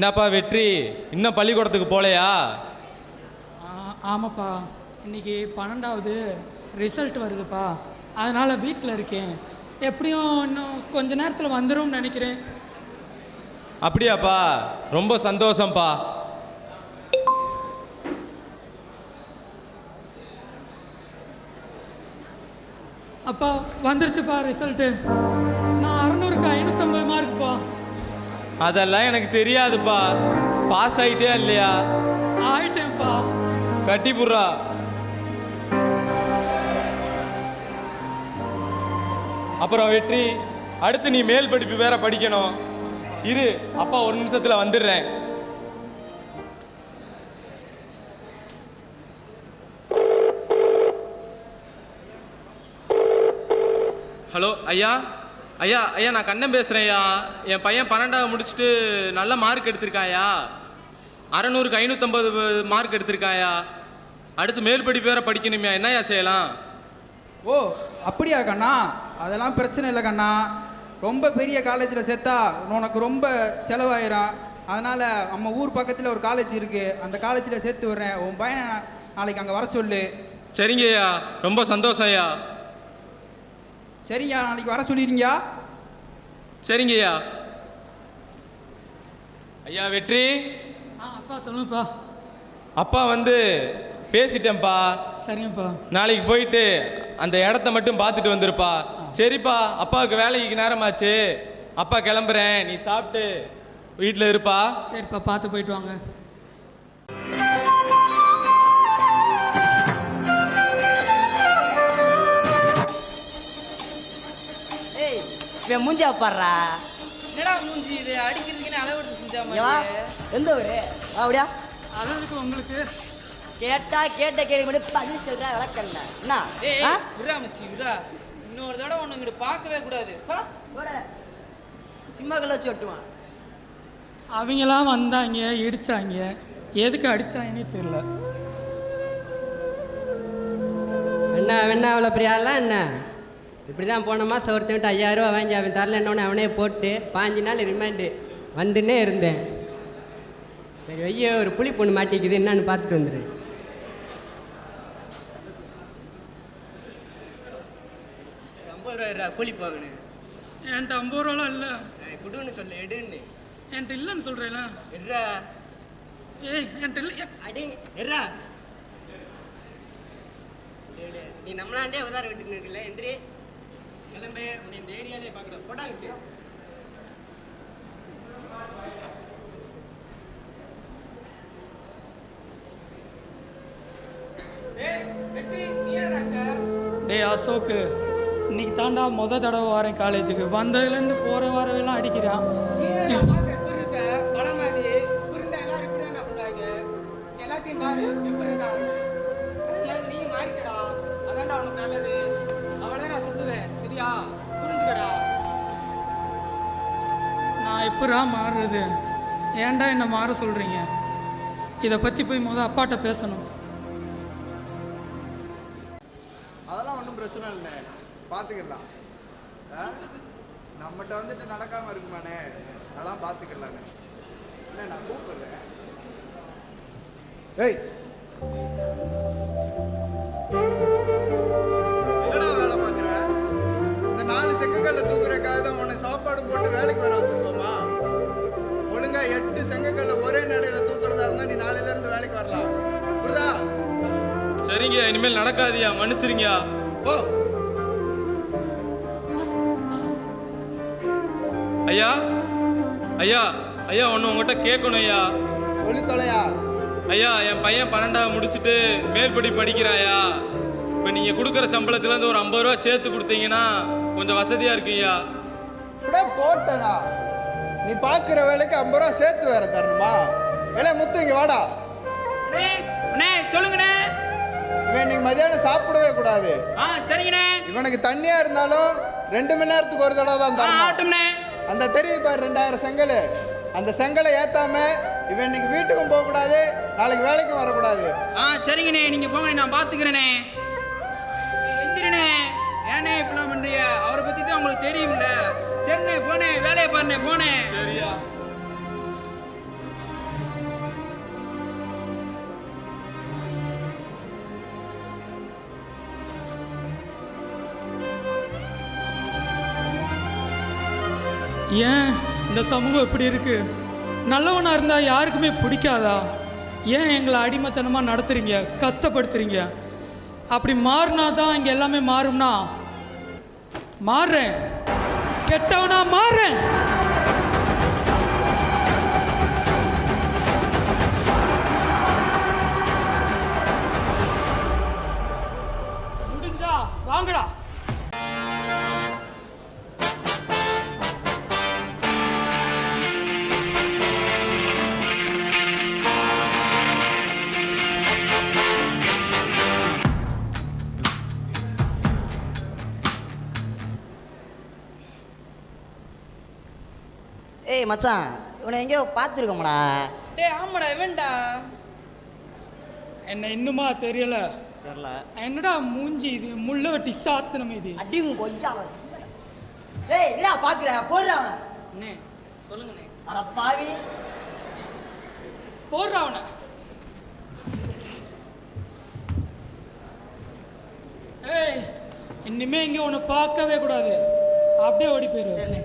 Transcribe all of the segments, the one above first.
என்னப்பா வெற்றி? இன்னும் பள்ளிக்கூடத்துக்கு போகலையா ஆமாப்பா. இன்னைக்கு பன்னெண்டாவது ரிசல்ட் வருதுப்பா. அதனால் வீட்டில் இருக்கேன். எப்படியும் இன்னும் கொஞ்ச நேரத்தில் வந்துரும்னு நினைக்கிறேன். அப்படியாப்பா? ரொம்ப சந்தோஷம்ப்பா. அப்பா வந்துருச்சுப்பா ரிசல்ட்டு நான் அறநூறுக்கு ஐநூற்றம்பது மார்க்குப்பா அதெல்லாம் எனக்கு தெரியாதுப்பா. பாஸ் ஆயிட்டியா இல்லையா? ஆயிட்டேன்ப்பா. கட்டி புடுறா. அப்புறம் வெற்றி அடுத்து நீ மேல் படிப்பு வேற படிக்கணும். இரு அப்பா ஒரு நிமிஷத்துல வந்துடுறேன். ஹலோ ஐயா? ஐயா ஐயா நான் கண்ணன் பேசுகிறேன் ஐயா. என் பையன் பன்னெண்டாவது முடிச்சுட்டு நல்ல மார்க் எடுத்திருக்காயா அறநூறுக்கு ஐநூற்றம்பது மார்க் எடுத்திருக்காயா அடுத்து மேல் படிப்பு வேற படிக்கணுமே என்னய்யா செய்யலாம்? ஓ அப்படியா கண்ணா? அதெல்லாம் பிரச்சனை இல்லை கண்ணா. ரொம்ப பெரிய காலேஜில் சேர்த்தா உனக்கு ரொம்ப செலவாயிரும். அதனால் நம்ம ஊர் பக்கத்தில் ஒரு காலேஜ் இருக்குது அந்த காலேஜில் சேர்த்து விட்றேன். உன் பையனை நாளைக்கு அங்கே வர சொல்லு. சரிங்க ஐயா. ரொம்ப சந்தோஷம் ஐயா. சரியா நாளைக்கு வர சொல்லிடுங்கயா சரிங்க ஐயா ஐயா வெற்றி? ஆ அப்பா சொல்லுங்கப்பா. அப்பா வந்து பேசிட்டேன்ப்பா. சரிங்கப்பா. நாளைக்கு போயிட்டு அந்த இடத்த மட்டும் பார்த்துட்டு வந்துருப்பா. சரிப்பா அப்பாவுக்கு வேலைக்கு நேரமாச்சு. அப்பா கிளம்புறேன் நீ சாப்பிட்டு வீட்டில் இருப்பா. சரிப்பா பார்த்து போயிட்டு வாங்க. ஏய் இவன் மூஞ்சா பாடுறா என்னடா மூஞ்சி இது? அடிக்கிறதுக்குன்னு அளவு செஞ்சா ஏவா மாதிரி. எந்த வா அப்படியா? அழகுக்கு உங்களுக்கு? கேட்டா கேட்ட கேள்வி மட்டும் பதில் சொல்றா விளக்கண்ண என்ன? விரா மச்சி விரா இன்னொரு தடவை ஒன்று இங்கிட்டு பார்க்கவே கூடாது. பா. போட. சிம்மா கல்ல வச்சு ஒட்டுவான். அவங்களாம் வந்தாங்க இடிச்சாங்க. எதுக்கு அடிச்சாங்கன்னே தெரியல. என்ன என்ன அவ்வளோ பெரிய ஆள்லாம் என்ன? இப்படி தான் போன மாதம் ஒருத்தன்ட்டு ஐயாயிரம் ரூபா வாங்கி அவன் தரல. என்னொன்று அவனே போட்டு பாஞ்சு நாள் ரிமாண்டு வந்துன்னே இருந்தேன். சரி ஐயோ ஒரு புளி பொண்ணு மாட்டிக்குது. என்னன்னு பார்த்துட்டு வந்துடு ஐம்பது ரூபா கூலி போகணும் என்கிட்ட ஐம்பது ரூபாலாம் இல்லை. குடுன்னு சொல்ல எடுன்னு. என்கிட்ட இல்லைன்னு சொல்கிறேன்ல எட்ரா ஏய் என்கிட்ட இல்லை. அடி எட்ரா எடு. நீ நம்மளாண்டே உதார வீட்டுக்கு இருக்குல்ல எந்திரி. கிளம்பு உன்னை இந்த ஏரியாலே பார்க்குறோம் போடாங்கிட்டு டேய் அசோக்கு இன்னைக்கு தாண்டா முத தடவை வரேன் காலேஜுக்கு. வந்ததுலேருந்து போகிற வரவெல்லாம் அடிக்கிறான் எல்லாத்தையும் பாரு நான் மாறுறது? ஏன்டா என்னை மாற சொல்கிறீங்க இதை பற்றி போய் மொதல் அப்பாட்ட பேசணும். அதெல்லாம் ஒன்றும் பிரச்சனை இல்லைண்ணே. பார்த்துக்கிடலாம் ஆ? நம்மகிட்ட வந்துட்டு நடக்காமல் இருக்குமானே அதெல்லாம் பார்த்துக்கிடலாண்ணே இல்லை நான் கூப்பிடுறேன். ஏய்! என்னடா வேலை பார்க்குற இந்த நாலு செங்கக்கல்ல தூக்குறக்காக தான் உன்னை சாப்பாடு போட்டு வேலைக்கு வர வச்சுருக்கோம். ஒரே நடையில தூக்குறதா இருந்தா நீ நாளையில இருந்து வேலைக்கு வரலாம். புரியுதா? சரிங்க இனிமேல் நடக்காதியா மன்னிச்சிருங்கயா போ. ஐயா ஐயா ஐயா ஒன்று உங்ககிட்ட கேட்கணும் ஐயா. சொல்லி தொலையா. ஐயா என் பையன் பன்னெண்டாவது முடிச்சுட்டு மேற்படி படிக்கிறாயா இப்போ நீங்கள் கொடுக்குற சம்பளத்துலேருந்து ஒரு ஐம்பது ரூபா சேர்த்து கொடுத்தீங்கன்னா கொஞ்சம் வசதியாக இருக்குய்யா அப்படியே போட்டடா. நீ பார்க்குற வேலைக்கு ஐம்பது ரூபா சேர்த்து வேற தரணுமா? இல்லை முத்து இங்க வாடா. சொல்லுங்கண்ணே. இவன் இன்னைக்கு மதியானம் சாப்பிடவே கூடாது. ஆ சரிங்கண்ணே. இவனுக்கு தண்ணியா இருந்தாலும் ரெண்டு மணி நேரத்துக்கு ஒரு தடவை தான் தரணும். ஆகட்டும்ண்ணே. அந்த தெரியுது பாரு ரெண்டாயிரம் செங்கல். அந்த செங்கலை ஏத்தாம இவன் இன்னைக்கு வீட்டுக்கும் போக கூடாது நாளைக்கு வேலைக்கும் வரக்கூடாது. ஆ சரிங்கண்ணே. நீங்க போங்க நான் பாத்துக்கிறேனே எந்திரனே ஏனே இப்படிலாம் பண்றீங்க? அவரை பத்தி தான் உங்களுக்கு தெரியும்ல. கண்ணு போனே வேலையை பண்ணு போனே. சரியா. ஏன் இந்த சமூகம் இப்படி இருக்கு? நல்லவனாக இருந்தால் யாருக்குமே பிடிக்காதா? ஏன் எங்களை அடிமைத்தனமாக நடத்துறீங்க? கஷ்டப்படுத்துறீங்க? அப்படி மாறினா தான் இங்கே எல்லாமே மாறும்னா? மாறுறேன். கெட்டவனா மாறேன். முடிஞ்சா வாங்கடா. மச்சான் இவனை எங்கேயோ பார்த்துருக்கோம்டா. டேய் ஆமாடா இவன்டா. என்ன இன்னுமா தெரியல. தெரில என்னடா மூஞ்சி இது முள்ள வெட்டி சாத்தனம் இது? அடிங்க கொய்யா ஏய் என்னடா பார்க்குற? போடுற அவனை. அண்ணே சொல்லுங்கண்ணே அட பாவி. போடுறா அவனை. ஏய் இனிமே இங்க உன்னை பார்க்கவே கூடாது. அப்படியே ஓடி போயிரு. சரிண்ணே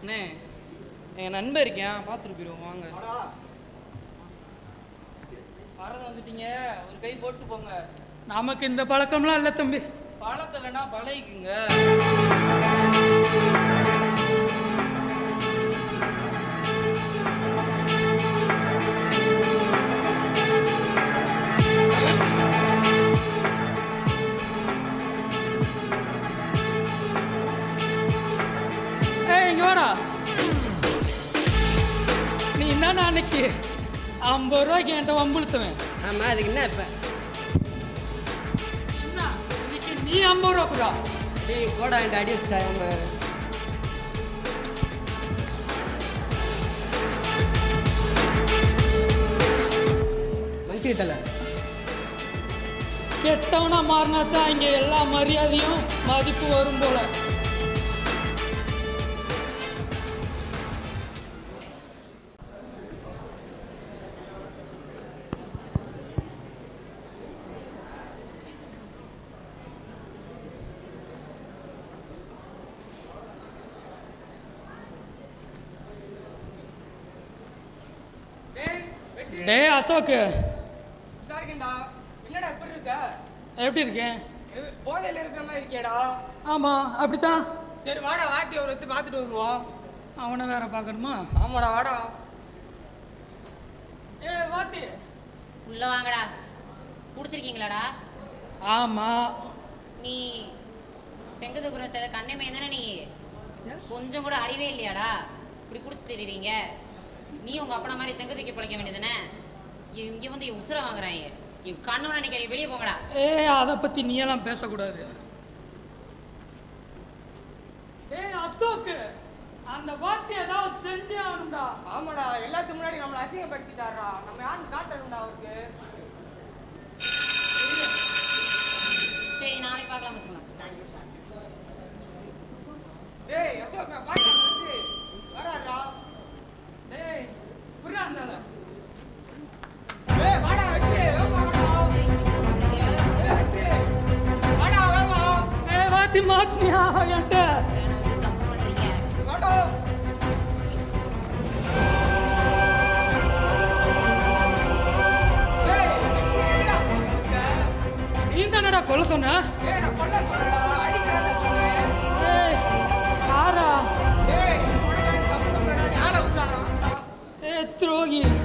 அண்ணே என் நண்பன் இருக்கேன் பார்த்துட்டு போயிடுவோம் வாங்க. வரது வந்துட்டீங்க. ஒரு கை போட்டு போங்க. நமக்கு இந்த பழக்கம்லாம் இல்லை தம்பி. பழக்கலைன்னா பழகிக்குங்க. ஐம்பது ரூபாய்க்கு என்கிட்ட வம்புழுத்துவேன். ஆமாம் அதுக்கு என்ன இப்போ? என்ன? இன்னைக்கு நீ ஐம்பது ரூபா கூடா டேய் போடா என்கிட்ட அடி வச்சா நம்ம. மன்னிச்சுக்கிட்டல? கெட்டவனா மாறினா தான் இங்க எல்லா மரியாதையும் மதிப்பு வரும் போல. டேய் அசோக்கு. எப்படி இருக்கேன்? போதையில இருக்கிற மாதிரி இருக்கியேடா. ஆமா அப்படித்தான். சரி வாடா வாட்டி ஒரு எடுத்து பார்த்துட்டு வருவோம். அவனை வேற பார்க்கணுமா? ஆமாடா வாடா. ஏ வாட்டி உள்ள வாங்கடா. குடிச்சிருக்கீங்களாடா? ஆமா. நீ செங்கதுபுரம் சில கண்ணமே தானே நீ? கொஞ்சம் கூட அறிவே இல்லையாடா? இப்படி குடிச்சு தெரியுறீங்க. நீ உங்க அப்பன மாதிரி செங்கதுக்கி பிழைக்க வேண்டியதுதானே இங்க வந்து உசுர வாங்குறாங்க இவன் கண்ணு நினைக்கிற வெளியே போங்கடா. ஏ அதை பத்தி நீ எல்லாம் பேசக்கூடாது. ஏய் அசோக்கு அந்த வாட்டி ஏதாவது செஞ்சே ஆகணும்டா. ஆமாடா எல்லாத்துக்கு முன்னாடி நம்மளை அசிங்கப்படுத்திட்டாரா நம்ம யாருன்னு காட்டணும்டா அவருக்கு. சரி நாளைக்கு பார்க்கலாம் சொல்லலாம் டேய் அசோக் பாட்டு வராரா டேய் புரியா இருந்தால? ஏய் வாடா வெட்டி வேகமா வாடா. ஏய் வெட்டி. வாடா வேகமா ஏ வாத்தி மாட்டினியா என்கிட்ட? நீ தானடா கொல்ல சொன்ன? ஏ துரோகி ஏய்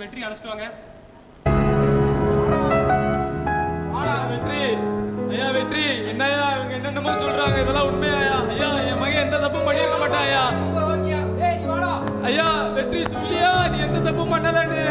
வெற்றி அழைச்சிட்டு வாங்க வாடா வெற்றி. ஐயா வெற்றி. என்னய்யா இவங்க என்னென்னமோ சொல்றாங்க. இதெல்லாம் உண்மையாயா? ஐயா என் மகன் எந்த தப்பும் பண்ணியிருக்க மாட்டாயா? ரொம்ப ஓகேயா ஏய் நீ வாடா. ஐயா வெற்றி சொல்லியா? நீ எந்த தப்பும் பண்ணலன்னு.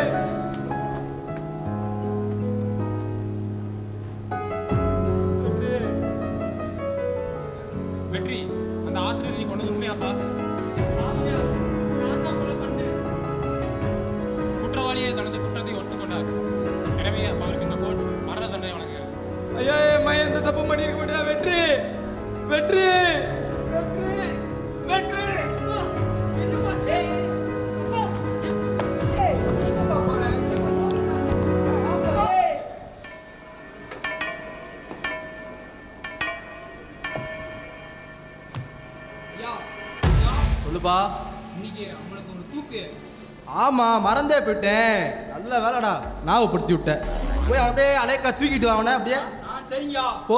ஆமா மறந்தே போயிட்டேன். நல்ல வேலைடா. ஞாபகப்படுத்தி விட்டேன் போய் அப்படியே அலைக்கா தூக்கிட்டு வா அவனை அப்படியே. ஆ சரிங்கய்யா. போ.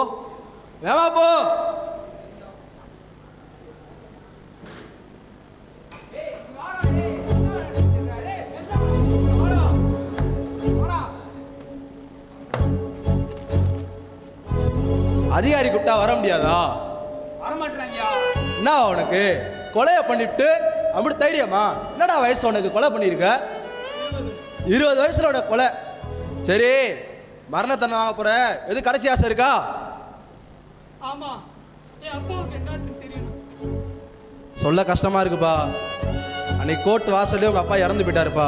வேமா போ. அதிகாரி கூப்பிட்டா வர முடியாதா? வரமாட்டாங்கய்யா என்ன உனக்கு? கொலையை பண்ணிவிட்டு அப்படி தைரியமா? என்னடா வயசு உனக்கு? கொலை பண்ணியிருக்க? இருபது வயசுல உனக்கு கொலை. சரி மரணத்தன்மை வாங்க போற. எது கடைசி ஆசை இருக்கா? ஆமா. சொல்ல கஷ்டமா இருக்குப்பா. அன்னைக்கு கோர்ட் வாசல்லே உங்க அப்பா இறந்து போயிட்டாருப்பா.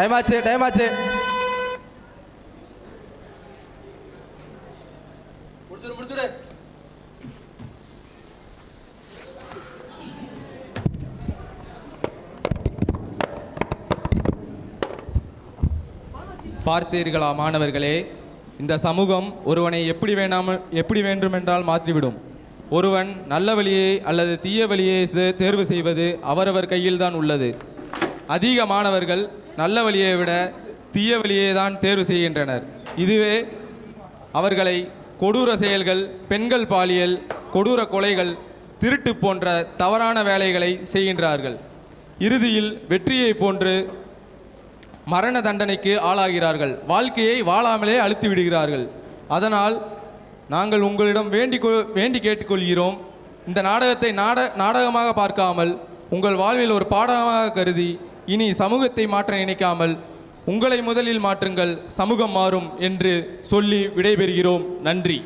டைம் ஆச்சு டைம் ஆச்சு. முடிச்சுடு முடிச்சுடு பார்த்தீர்களா மாணவர்களே இந்த சமூகம் ஒருவனை எப்படி வேணாமல் எப்படி வேண்டுமென்றால் மாற்றிவிடும். ஒருவன் நல்ல வழியை அல்லது தீய வழியை தேர்வு செய்வது அவரவர் கையில்தான் உள்ளது. அதிக மாணவர்கள் நல்ல வழியை விட தீய வழியை தான் தேர்வு செய்கின்றனர். இதுவே அவர்களை கொடூர செயல்கள் பெண்கள் பாலியல் கொடூர கொலைகள் திருட்டு போன்ற தவறான வேலைகளை செய்கின்றார்கள். இறுதியில் வெற்றியை போன்று மரண தண்டனைக்கு ஆளாகிறார்கள். வாழ்க்கையை வாழாமலே அழுத்தி விடுகிறார்கள். அதனால் நாங்கள் உங்களிடம் வேண்டிக் வேண்டி கேட்டுக்கொள்கிறோம். இந்த நாடகத்தை நாட நாடகமாக பார்க்காமல் உங்கள் வாழ்வில் ஒரு பாடமாக கருதி இனி சமூகத்தை மாற்ற நினைக்காமல் உங்களை முதலில் மாற்றுங்கள் சமூகம் மாறும் என்று சொல்லி விடைபெறுகிறோம். நன்றி.